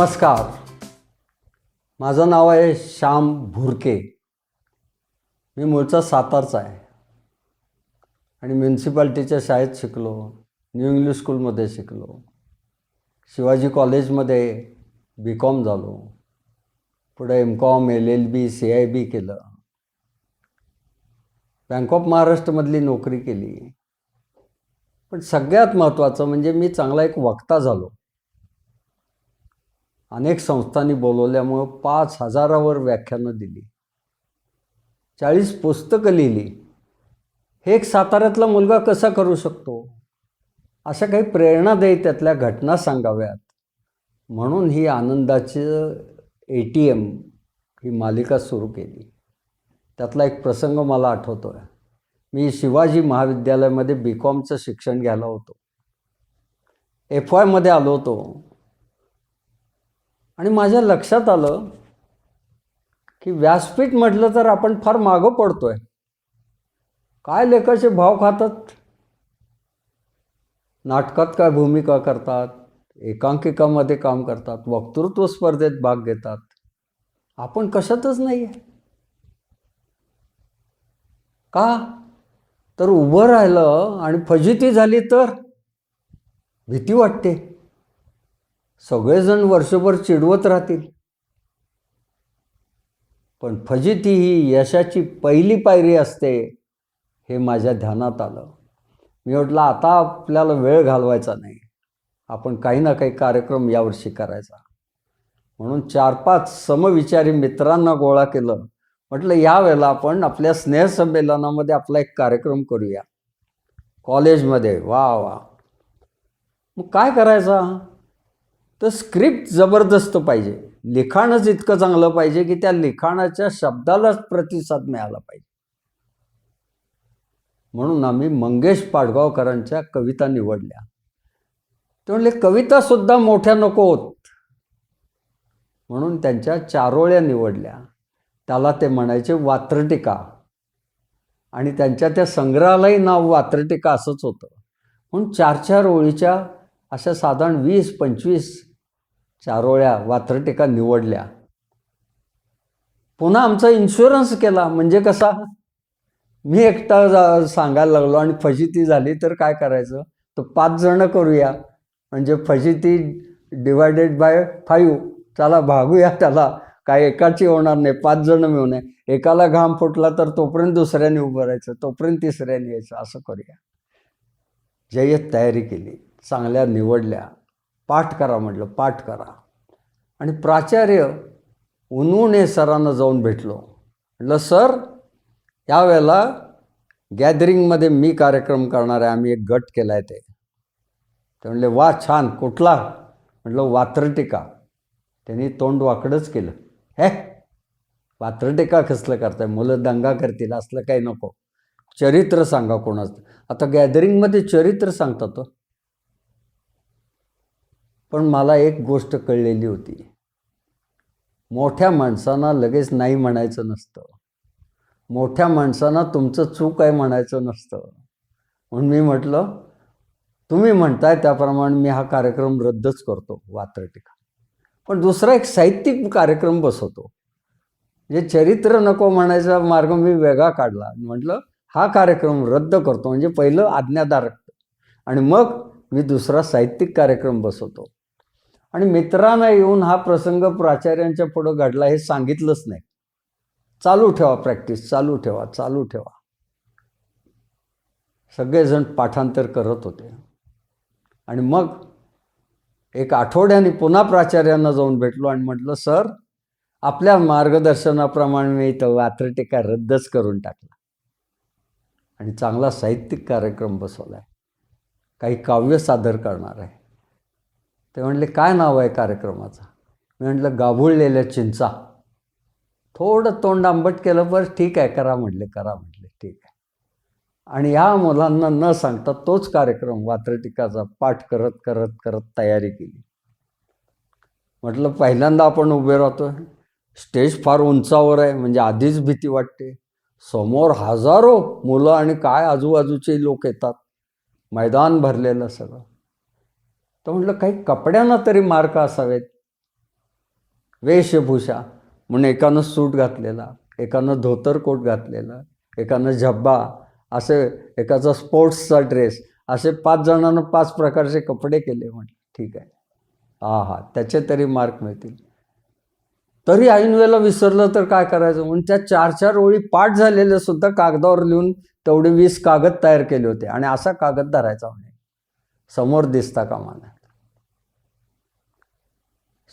नमस्कार. माझं नाव आहे श्याम भुरके. मी मूळचा सातारचा आहे. आणि म्युन्सिपाल्टीच्या शाळेत शिकलो. न्यू इंग्लिश स्कूलमध्ये शिकलो. शिवाजी कॉलेजमध्ये बी कॉम झालो. पुढे M Com L L B C I B केलं. बँक ऑफ महाराष्ट्रमधली नोकरी केली. पण सगळ्यात महत्त्वाचं म्हणजे मी चांगला एक वक्ता झालो. अनेक संस्थांनी बोलवल्यामुळं पाच हजारावर व्याख्यानं दिली. चाळीस पुस्तकं लिहिली. हे एक साताऱ्यातला मुलगा कसा करू शकतो? अशा काही प्रेरणादायी त्यातल्या घटना सांगाव्यात. म्हणून ही आनंदाचं ए टी एम ही मालिका सुरू केली. त्यातला एक प्रसंग मला आठवतो आहे मी शिवाजी महाविद्यालयामध्ये बी कॉमचं शिक्षण घ्यायला होतो. एफ वायमध्ये आलो होतो. आणि माझ्या लक्षात आलं की व्यासपीठ म्हटलं तर आपण फार मागं पडतोय. काय लेखाचे भाव खातात? नाटकात काय भूमिका करतात? एकांकिकामध्ये काम करतात? वक्तृत्व स्पर्धेत भाग घेतात? आपण कशातच नाही आहे का? तर उभं राहिलं आणि फजिती झाली तर भीती वाटते. सगळेजण वर्षभर चिडवत राहतील. पण फजिती ही यशाची पहिली पायरी असते हे माझ्या ध्यानात आलं. मी म्हटलं आता आपल्याला वेळ घालवायचा नाही. आपण काही ना काही कार्यक्रम यावर्षी करायचा. म्हणून चार पाच समविचारी मित्रांना गोळा केलं. म्हटलं यावेळेला आपण आपल्या स्नेहसंमेलनामध्ये आपला एक कार्यक्रम करूया. कॉलेजमध्ये वा वा. मग काय करायचा? तर स्क्रिप्ट जबरदस्त पाहिजे. लिखाणच इतकं चांगलं पाहिजे की त्या लिखाणाच्या शब्दालाच प्रतिसाद मिळाला पाहिजे. म्हणून आम्ही मंगेश पाडगावकरांच्या कविता निवडल्या. ते म्हणले कवितासुद्धा मोठ्या नको होत. म्हणून त्यांच्या चारोळ्या निवडल्या. त्याला ते म्हणायचे वात्रटिका. आणि त्यांच्या त्या संग्रहालाही नाव वात्रटिका असंच होतं. म्हणून चार चार ओळीच्या अशा साधारण वीस पंचवीस चारोळ्या वात्रटिका निवडल्या. पुन्हा आमचा इन्शुरन्स केला. म्हणजे कसा? मी एकटा जा सांगायला लागलो आणि फजिती झाली तर काय करायचं? तर पाच जणं करूया. म्हणजे फजिती डिवायडेड बाय फाईव्ह चला भागूया त्याला. काय एकाची होणार नाही. पाच जणं मिळून एकाला घाम फुटला तर तोपर्यंत दुसऱ्याने उभं राहायचं. तोपर्यंत तिसऱ्याने यायचं. असं करूया. जय्यत तयारी केली. चांगल्या निवडल्या. पाठ करा म्हटलं पाठ करा. आणि प्राचार्य उन्हुणे सरांना जाऊन भेटलो. म्हटलं सर यावेळेला गॅदरिंगमध्ये मी कार्यक्रम करणार आहे आम्ही एक गट केला आहे ते. ते म्हणले वा छान कुठला? म्हटलं वात्रटिका. त्यांनी तोंड वाकडंच केलं. हे वात्रटिका कसलं करताय? मुलं दंगा करतील असलं काही नको. चरित्र सांगा कोणाचं. आता गॅदरिंगमध्ये चरित्र सांगतात तो पण मला एक गोष्ट कळलेली होती. मोठ्या माणसांना लगेच नाही म्हणायचं नसतं. मोठ्या माणसांना तुमचं चूक आहे म्हणायचं नसतं. म्हणून मी म्हटलं तुम्ही म्हणताय त्याप्रमाणे मी हा कार्यक्रम रद्दच करतो वात्रटिका. पण दुसरा एक साहित्यिक कार्यक्रम बसवतो. जे चरित्र नको म्हणायचा मार्ग मी वेगळा काढला. म्हटलं हा कार्यक्रम रद्द करतो. म्हणजे पहिलं आज्ञाधारक. आणि मग मी दुसरा साहित्यिक कार्यक्रम बसवतो. आणि मित्रांना येऊन हा प्रसंग प्राचार्यांच्या पुढं घडला हे सांगितलंच नाही. चालू ठेवा प्रॅक्टिस चालू ठेवा चालू ठेवा. सगळेजण पाठांतर करत होते. आणि मग एक आठवड्याने पुन्हा प्राचार्यांना जाऊन भेटलो आणि म्हटलं सर आपल्या मार्गदर्शनाप्रमाणे मी इथं वात्रटिका रद्दच करून टाकला. आणि चांगला साहित्यिक कार्यक्रम बसवला आहे काही काव्य सादर करणार आहे. ते म्हणले काय नाव आहे कार्यक्रमाचं? मी म्हटलं गाभुळलेल्या चिंचा. थोडं तोंड आंबट केलं बरं ठीक आहे करा म्हटले करा म्हटले ठीक आहे. आणि ह्या मुलांना न सांगता तोच कार्यक्रम वात्रटिकाचा पाठ करत करत करत तयारी केली. म्हटलं पहिल्यांदा आपण उभे राहतो स्टेज फार उंचावर आहे म्हणजे आधीच भीती वाटते. समोर हजारो मुलं आणि काय आजूबाजूचे लोक येतात. मैदान भरलेलं सगळं. तर म्हटलं काही कपड्यांना तरी मार्क असावेत. वेशभूषा. म्हणून एकानं सूट घातलेला एकानं धोतर कोट घातलेला एकानं झब्बा असे एकाचा स्पोर्ट्सचा ड्रेस असे पाच जणांना पाच प्रकारचे कपडे केले म्हटलं. ठीक आहे. हा हा त्याचे तरी मार्क मिळतील. तरी ऐन वेळेला विसरलं तर काय करायचं? म्हणून त्या चार चार ओळी पाठ झालेल्या सुद्धा कागदावर लिहून तेवढे वीस कागद तयार केले होते. आणि असा कागद धरायचा म्हणे. समोर दिसता कामा नये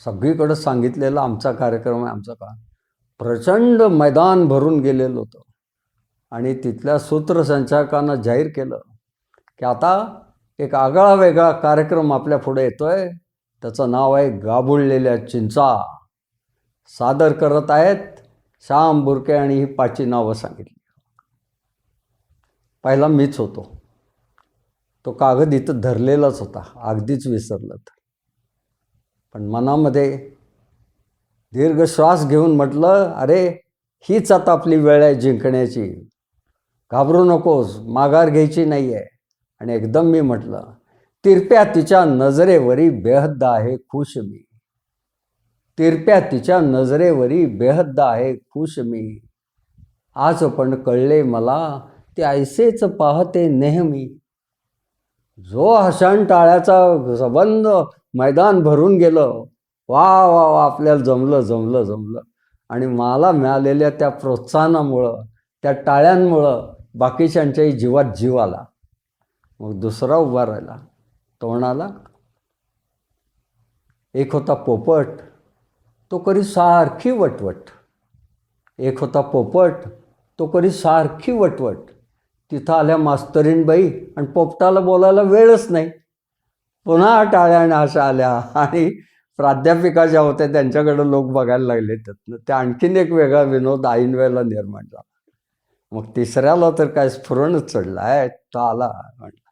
सगळीकडं सांगितलेला आमचा कार्यक्रम आहे आमचा का प्रचंड मैदान भरून गेलेलं होतं. आणि तिथल्या सूत्रसंचालकानं जाहीर केलं की आता एक आगळा वेगळा कार्यक्रम आपल्या पुढे येतोय. त्याचं नाव आहे गाबुळलेल्या चिंचा. सादर करत आहेत श्याम बुरके आणि ही पाची नावं सांगितली. पहिला मीच होतो. तो कागद इथं धरलेलाच होता अगदीच विसरलं तर. पण मनामध्ये दीर्घ श्वास घेऊन म्हटलं अरे हीच आता आपली वेळ आहे जिंकण्याची. घाबरू नकोस माघार घ्यायची नाही आहे आणि एकदम मी म्हटलं तिरप्या तिच्या नजरेवरी बेहद्द आहे खुश मी. तिरप्या तिच्या नजरेवरी बेहद्द आहे खुश मी. आज पण कळले मला ते ऐसेच पाहते नेहमी. जो हशान टाळ्याचा संबंध मैदान भरून गेलं वा वा वा आपल्याला जमलं जमलं जमलं. आणि मला मिळालेल्या त्या प्रोत्साहनामुळं त्या टाळ्यांमुळं बाकीच्यांच्याही जीवात जीव आला. मग दुसरा उभा राहिला. तो म्हणाला एक होता पोपट तो करी सारखी वटवट. एक होता पोपट तो करी सारखी वटवट. तिथं आल्या मास्तरीणबाई आणि पोपटाला बोलायला वेळच नाही. पुन्हा टाळ्या आणि अशा आल्या आणि प्राध्यापिका ज्या होत्या त्यांच्याकडे लोक बघायला लागले. त्यातनं ते आणखीन एक वेगळा विनोद ऐन निर्माण झाला. मग तिसऱ्याला तर काय स्फुरणच चढला आहे तो आला म्हटला.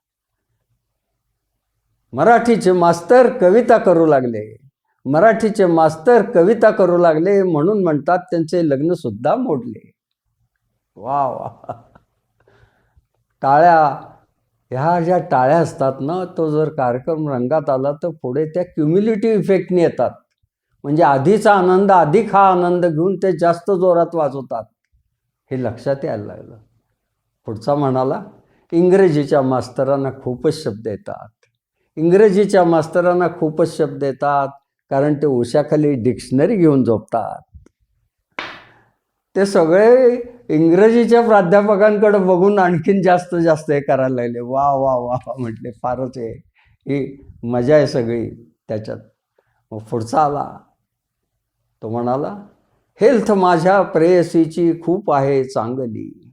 मराठीचे मास्तर कविता करू लागले. मराठीचे मास्तर कविता करू लागले म्हणून म्हणतात त्यांचे लग्नसुद्धा मोडले. वा वा टाळ्या. ह्या ज्या टाळ्या असतात ना तो जर कार्यक्रम रंगात आला तर पुढे त्या क्युम्युलेटिव्ह इफेक्टने येतात. म्हणजे आधीचा आनंद अधिक हा आनंद घेऊन ते जास्त जोरात वाजवतात. हे लक्षात यायला लागलं. पुढचा म्हणाला इंग्रजीच्या मास्तरांना खूपच शब्द येतात. इंग्रजीच्या मास्तरांना खूपच शब्द येतात कारण ते उशाखाली डिक्शनरी घेऊन झोपतात. ते सगळे इंग्रजीच्या प्राध्यापकांकडे बघून आणखीन जास्त जास्त हे करायला लागले. वा वा वा वा म्हटले. फारच आहे ही मजा आहे सगळी त्याच्यात. मग पुढचा आला. तो म्हणाला हेल्थ माझ्या प्रेयसीची खूप आहे चांगली.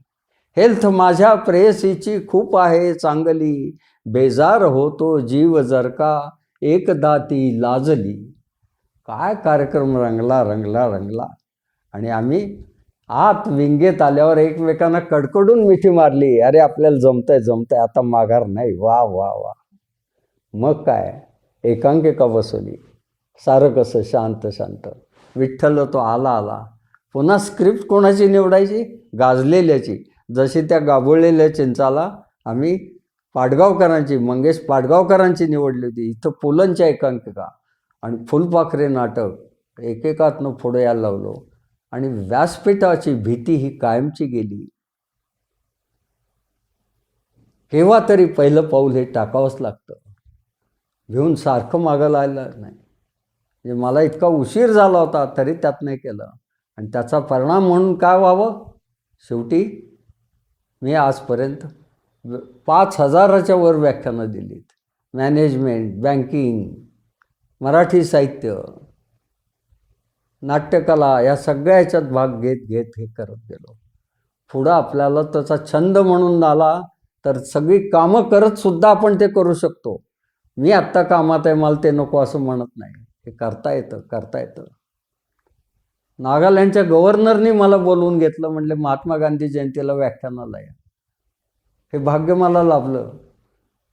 हेल्थ माझ्या प्रेयसीची खूप आहे चांगली. बेजार होतो जीव जर का एकदा ती लाजली. काय कार्यक्रम रंगला रंगला रंगला. आणि आम्ही आत विंगेत आल्यावर एकमेकांना कडकडून मिठी मारली. अरे आपल्याला जमतंय जमतंय. आता माघार नाही. वा वा वा. मग काय? एकांकिका बसवली. सारं कसं? शांत शांत. विठ्ठल तो आला आला. पुन्हा स्क्रिप्ट कोणाची निवडायची? गाजलेल्याची. जशी त्या गाभोळलेल्या चिंचाला आम्ही पाडगावकरांची मंगेश पाडगावकरांची निवडली होती. इथं पुलंच्या एकांकिका. आणि फुलपाखरे नाटक. एकेकातनं पुढे यायला लागलो आणि व्यासपीठाची भीती ही कायमची गेली. केव्हा तरी पहिलं पाऊल हे टाकावंच लागतं. घेऊन सारखं मागं लागलं नाही. म्हणजे मला इतका उशीर झाला होता तरी त्यात नाही केलं. आणि त्याचा परिणाम म्हणून काय व्हावं? शेवटी मी आजपर्यंत पाच हजाराच्या वर व्याख्यानं दिलीत. मॅनेजमेंट बँकिंग मराठी साहित्य नाट्यकला या सगळ्या ह्याच्यात भाग घेत घेत हे करत गेलो. पुढं आपल्याला त्याचा छंद म्हणून आला तर सगळी कामं करत सुद्धा आपण ते करू शकतो. मी आत्ता कामात आहे मला ते नको असं म्हणत नाही. हे करता येतं करता येतं. नागालँडच्या गव्हर्नरनी मला बोलवून घेतलं म्हणले महात्मा गांधी जयंतीला व्याख्यानाला या. हे भाग्य मला लाभलं.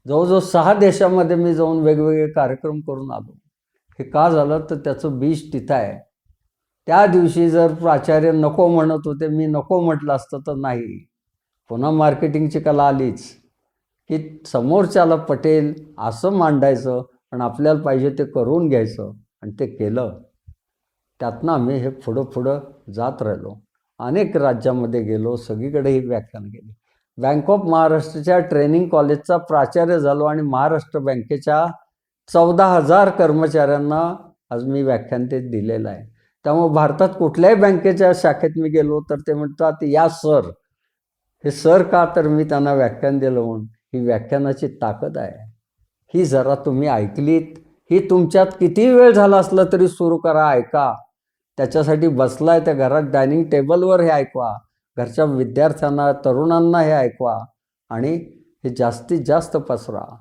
जवळजवळ सहा देशामध्ये मी जाऊन वेगवेगळे कार्यक्रम करून आलो. हे का झालं? तर त्याचं बीज तिथं आहे. त्या दिवशी जर प्राचार्य नको म्हणत होते मी नको म्हटलं असतं तर नाही. पुन्हा मार्केटिंगची कला आलीच. की समोरच्याला पटेल असं मांडायचं आणि आपल्याला पाहिजे ते करून घ्यायचं आणि ते केलं. त्यातनं आम्ही हे पुढं पुढं जात राहिलो. अनेक राज्यामध्ये गेलो सगळीकडे ही व्याख्यान केली. बँक ऑफ महाराष्ट्रच्या ट्रेनिंग कॉलेजचा प्राचार्य झालो आणि महाराष्ट्र बँकेच्या चौदा हजार कर्मचाऱ्यांना आज मी व्याख्यान ते दिलेलं आहे. त्यामुळे भारतात कुठल्याही बँकेच्या शाखेत मी गेलो तर ते म्हणतात या सर. हे सर का? तर मी त्यांना व्याख्यान दिलं म्हणून. ही व्याख्यानाची ताकद आहे. ही जरा तुम्ही ऐकलीत. ही तुमच्यात किती वेळ झाला असला तरी सुरू करा ऐका. त्याच्यासाठी बसलाय त्या घरात डायनिंग टेबलवर हे ऐकवा. घरच्या विद्यार्थ्यांना तरुणांना हे ऐकवा. आणि हे जास्तीत जास्त पसरा.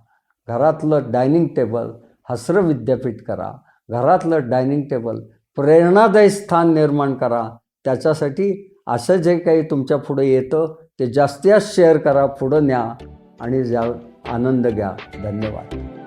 घरातलं डायनिंग टेबल हसरं विद्यापीठ करा. घरातलं डायनिंग टेबल प्रेरणादायी स्थान निर्माण करा. त्याच्यासाठी असं जे काही तुमच्यापुढे येतं ते जास्तीत जास्त शेअर करा पुढं न्या आणि जा आनंद घ्या. धन्यवाद.